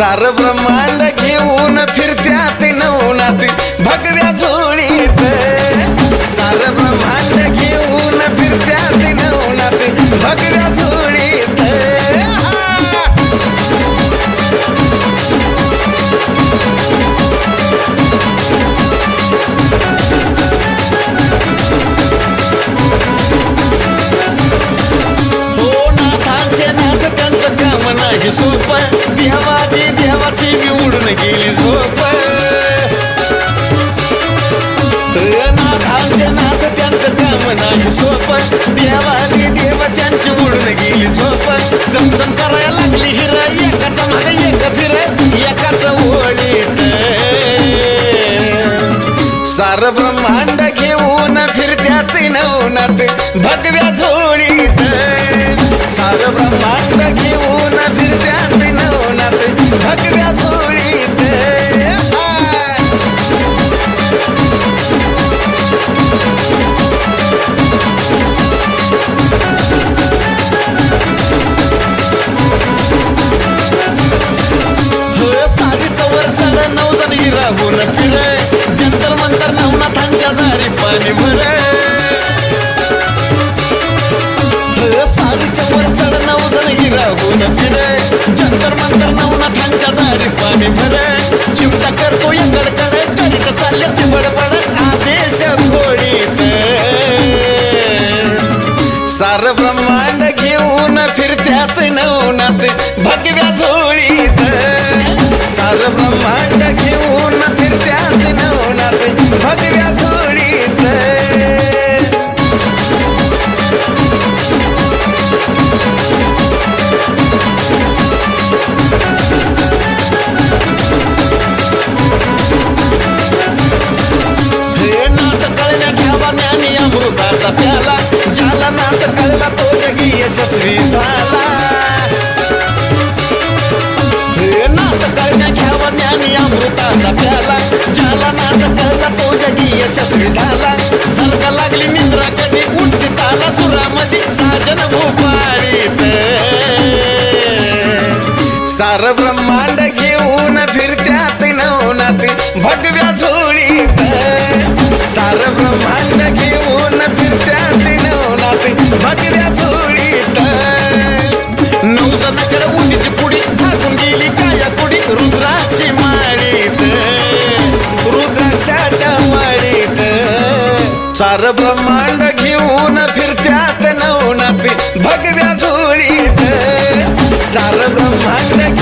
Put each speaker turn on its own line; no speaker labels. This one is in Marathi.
सार ब्रह्मांड घेऊन फिरत्यात नवनात भगव्या झोळीत सार ब्रह्मांड घेऊन फिरत्यात नवनात भगव्या झोळीत हा! हो नाथांचे नाथ त्यांचं काम नाही सोप काम नाही सोप देवा देव त्यांची उडून गेली झोप चमचम करायला लागली हिरा एकाच्या मागे एक फिर एकाच ओळीत सार ब्रह्मांड घेऊन फिरत्यात नवनात भगव्या झोळीत राहून फिर। जंतर मंतर नवनाथांच्या दारी पाणी भर। ती बडबड आदेश घोडीत सार ब्रह्मांड घेऊन फिरत्यात नवनाथ, भगव्या झोळीत सार ब्रह्मांड घेऊन फिरत्यात नवनाथ, भगव्या ज्याला कळला तो जगी यशस्वी झाला. हे नाथ कळण्या घ्यावा ज्ञानी अमृताचा प्याला. ज्याला नाथ कळला तो जगी यशस्वी झाला. झलका लागली निद्रा कधी उठती ताला सुरामध्ये. साजन भोपाळीत. सार ब्रह्मांड घेऊन फिरत्यात नवनाथ. भगव्या झोळीत नवनाथ भगव्या झोळीत नऊ जणाकडे उंडीची पुडी झाकून गेली काया कुडी रुद्राची माळीत रुद्राक्षाच्या माळीत सार ब्रह्मांड घेऊन फिरत्यात नवनाथ भगव्या झोळीत सार ब्रह्मांड